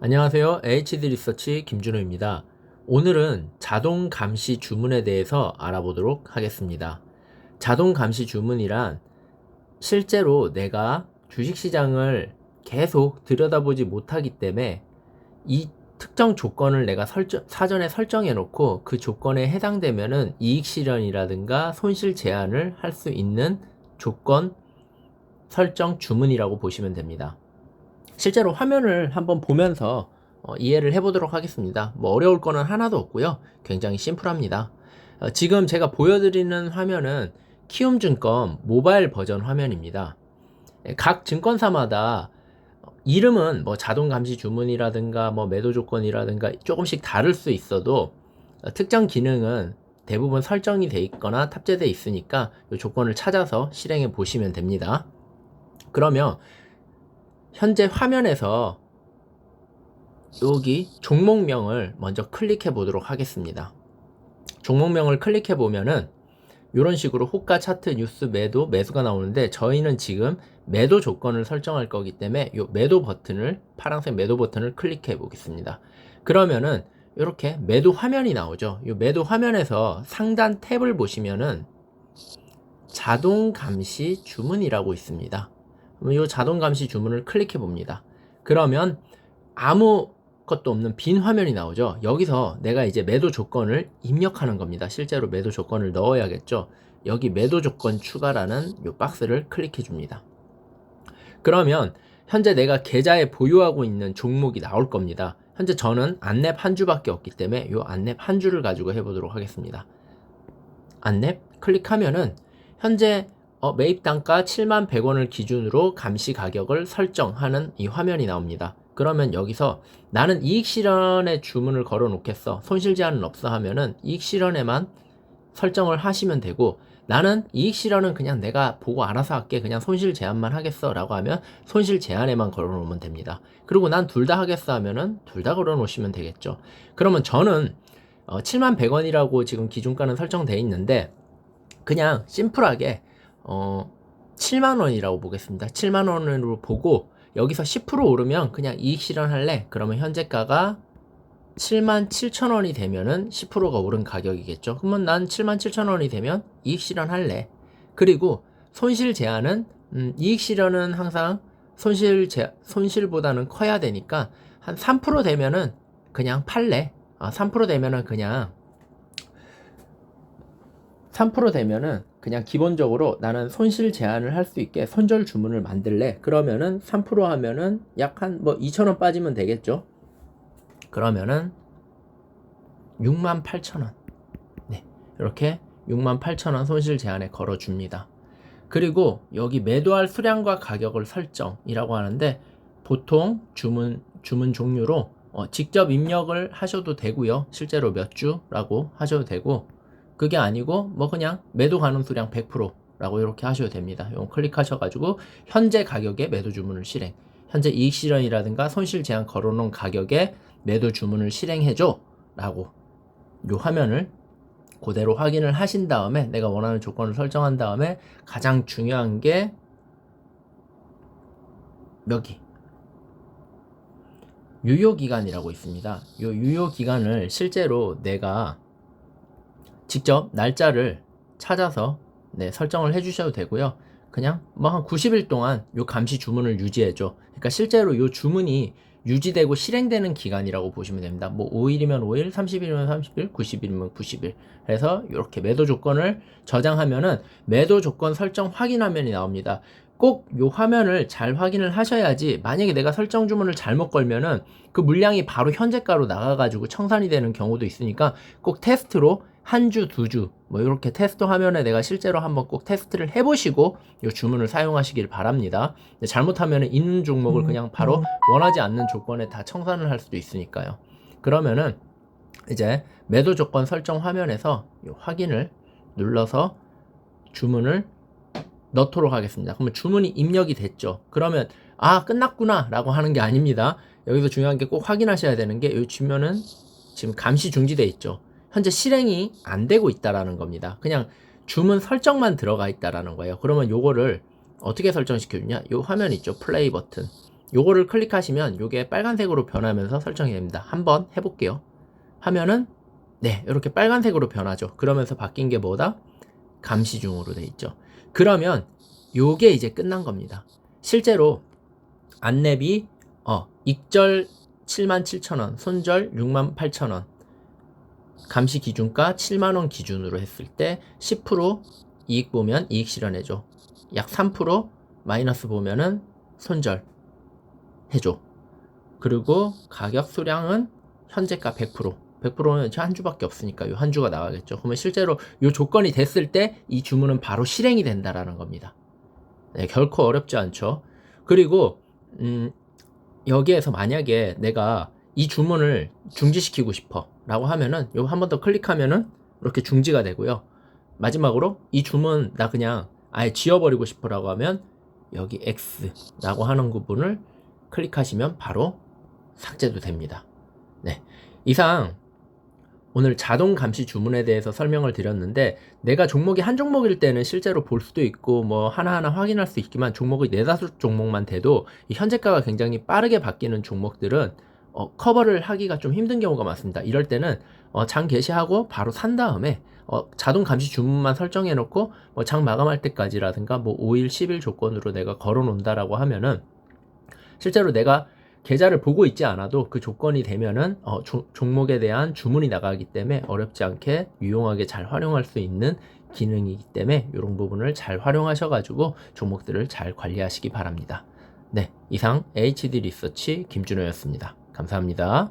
안녕하세요. HD 리서치 김준호입니다. 오늘은 자동 감시 주문에 대해서 알아보도록 하겠습니다. 자동 감시 주문이란 실제로 내가 주식시장을 계속 들여다보지 못하기 때문에 이 특정 조건을 내가 설정, 사전에 설정해 놓고 그 조건에 해당되면은 이익 실현이라든가 손실 제한을 할 수 있는 조건 설정 주문이라고 보시면 됩니다. 실제로 화면을 한번 보면서 어, 이해를 해보도록 하겠습니다. 뭐 어려울 거는 하나도 없고요. 굉장히 심플합니다. 어, 지금 제가 보여드리는 화면은 키움증권 모바일 버전 화면입니다. 예, 각 증권사마다 이름은 뭐 자동 감시 주문이라든가 뭐 매도 조건이라든가 조금씩 다를 수 있어도 어, 특정 기능은 대부분 설정이 돼 있거나 탑재돼 있으니까 이 조건을 찾아서 실행해 보시면 됩니다. 그러면 현재 화면에서 여기 종목명을 먼저 클릭해 보도록 하겠습니다. 종목명을 클릭해 보면은 이런 식으로 호가 차트 뉴스 매도 매수가 나오는데 저희는 지금 매도 조건을 설정할 거기 때문에 이 매도 버튼을 파란색 매도 버튼을 클릭해 보겠습니다. 그러면은 이렇게 매도 화면이 나오죠. 이 매도 화면에서 상단 탭을 보시면은 자동 감시 주문이라고 있습니다. 이 자동 감시 주문을 클릭해 봅니다. 그러면 아무 것도 없는 빈 화면이 나오죠. 여기서 내가 이제 매도 조건을 입력하는 겁니다. 실제로 매도 조건을 넣어야겠죠. 여기 매도 조건 추가라는 이 박스를 클릭해 줍니다. 그러면 현재 내가 계좌에 보유하고 있는 종목이 나올 겁니다. 현재 저는 안랩 한 주밖에 없기 때문에 이 안랩 한 주를 가지고 해보도록 하겠습니다. 안랩 클릭하면은 현재 어, 매입 단가 7만 100원을 기준으로 감시 가격을 설정하는 이 화면이 나옵니다. 그러면 여기서 나는 이익 실현에 주문을 걸어 놓겠어. 손실 제한은 없어 하면은 이익 실현에만 설정을 하시면 되고 나는 이익 실현은 그냥 내가 보고 알아서 할게. 그냥 손실 제한만 하겠어. 라고 하면 손실 제한에만 걸어 놓으면 됩니다. 그리고 난 둘 다 하겠어 하면은 둘 다 걸어 놓으시면 되겠죠. 그러면 저는 어, 7만 100원이라고 지금 기준가는 설정되어 있는데 그냥 심플하게 어, 7만 원이라고 보겠습니다. 7만 원으로 보고 여기서 10% 오르면 그냥 이익 실현할래. 그러면 현재가가 7만 7천 원이 되면은 10%가 오른 가격이겠죠. 그러면 난 7만 7천 원이 되면 이익 실현할래. 그리고 손실 제한은 음, 이익 실현은 항상 손실 제, 손실보다는 커야 되니까 한 3% 되면은 그냥 팔래. 아, 3% 되면은 그냥 3% 되면은 그냥 기본적으로 나는 손실 제한을 할 수 있게 손절 주문을 만들래. 그러면은 3% 하면은 약 한 뭐 2,000원 빠지면 되겠죠. 그러면은 6만 8천원. 네. 이렇게 6만 8천원 손실 제한에 걸어 줍니다. 그리고 여기 매도할 수량과 가격을 설정이라고 하는데 보통 주문 주문 종류로 어, 직접 입력을 하셔도 되고요. 실제로 몇 주라고 하셔도 되고 그게 아니고 뭐 그냥 매도 가능 수량 100%라고 이렇게 하셔도 됩니다. 이거 클릭하셔가지고 현재 가격에 매도 주문을 실행. 현재 이익 실현이라든가 손실 제한 걸어놓은 가격에 매도 주문을 실행해줘 라고 요 화면을 그대로 확인을 하신 다음에 내가 원하는 조건을 설정한 다음에 가장 중요한 게 여기 유효 기간이라고 있습니다. 요 유효 기간을 실제로 내가 직접 날짜를 찾아서 네, 설정을 해 주셔도 되고요. 그냥 뭐 한 90일 동안 요 감시 주문을 유지해 줘. 그러니까 실제로 요 주문이 유지되고 실행되는 기간이라고 보시면 됩니다. 뭐 5일이면 5일, 30일이면 30일, 90일이면 90일. 그래서 이렇게 매도 조건을 저장하면은 매도 조건 설정 확인 화면이 나옵니다. 꼭 요 화면을 잘 확인을 하셔야지 만약에 내가 설정 주문을 잘못 걸면은 그 물량이 바로 현재가로 나가가지고 청산이 되는 경우도 있으니까 꼭 테스트로 한 주, 두 주, 뭐 이렇게 테스트 화면에 내가 실제로 한번 꼭 테스트를 해보시고 이 주문을 사용하시길 바랍니다. 잘못하면 있는 종목을 그냥 바로 원하지 않는 조건에 다 청산을 할 수도 있으니까요. 그러면은 이제 매도 조건 설정 화면에서 확인을 눌러서 주문을 넣도록 하겠습니다. 그러면 주문이 입력이 됐죠. 그러면 아 끝났구나 라고 하는 게 아닙니다. 여기서 중요한 게 꼭 확인하셔야 되는 게 이 주면은 지금 감시 중지돼 있죠. 현재 실행이 안 되고 있다라는 겁니다. 그냥 주문 설정만 들어가 있다라는 거예요. 그러면 요거를 어떻게 설정시켜 주냐? 요 화면 있죠. 플레이 버튼. 요거를 클릭하시면 요게 빨간색으로 변하면서 설정이 됩니다. 한번 해볼게요. 하면은 네 이렇게 빨간색으로 변하죠. 그러면서 바뀐 게 뭐다? 감시 중으로 돼 있죠. 그러면 요게 이제 끝난 겁니다. 실제로 안내비 어 익절 77,000원, 손절 68,000원, 감시 기준가 7만원 기준으로 했을 때 10% 이익 보면 이익 실현해줘. 약 3% 마이너스 보면은 손절 해줘. 그리고 가격 수량은 현재가 100%. 100%는 한 주밖에 없으니까 이 한 주가 나가겠죠. 그러면 실제로 이 조건이 됐을 때 이 주문은 바로 실행이 된다라는 겁니다. 네, 결코 어렵지 않죠. 그리고 음, 여기에서 만약에 내가 이 주문을 중지시키고 싶어 라고 하면은 이거 한 번 더 클릭하면은 이렇게 중지가 되고요. 마지막으로 이 주문 나 그냥 아예 지워버리고 싶어 라고 하면 여기 X라고 하는 부분을 클릭하시면 바로 삭제도 됩니다. 네. 이상 오늘 자동 감시 주문에 대해서 설명을 드렸는데 내가 종목이 한 종목일 때는 실제로 볼 수도 있고 뭐 하나하나 확인할 수 있지만 종목이 네다섯 종목만 돼도 이 현재가가 굉장히 빠르게 바뀌는 종목들은 어, 커버를 하기가 좀 힘든 경우가 많습니다. 이럴 때는 어, 장 개시하고 바로 산 다음에 어, 자동 감시 주문만 설정해 놓고 뭐 장 마감할 때까지라든가 뭐 5일, 10일 조건으로 내가 걸어 놓는다라고 하면은 실제로 내가 계좌를 보고 있지 않아도 그 조건이 되면은 어, 조- 종목에 대한 주문이 나가기 때문에 어렵지 않게 유용하게 잘 활용할 수 있는 기능이기 때문에 이런 부분을 잘 활용하셔가지고 종목들을 잘 관리하시기 바랍니다. 네, 이상 HD 리서치 김준호였습니다. 감사합니다.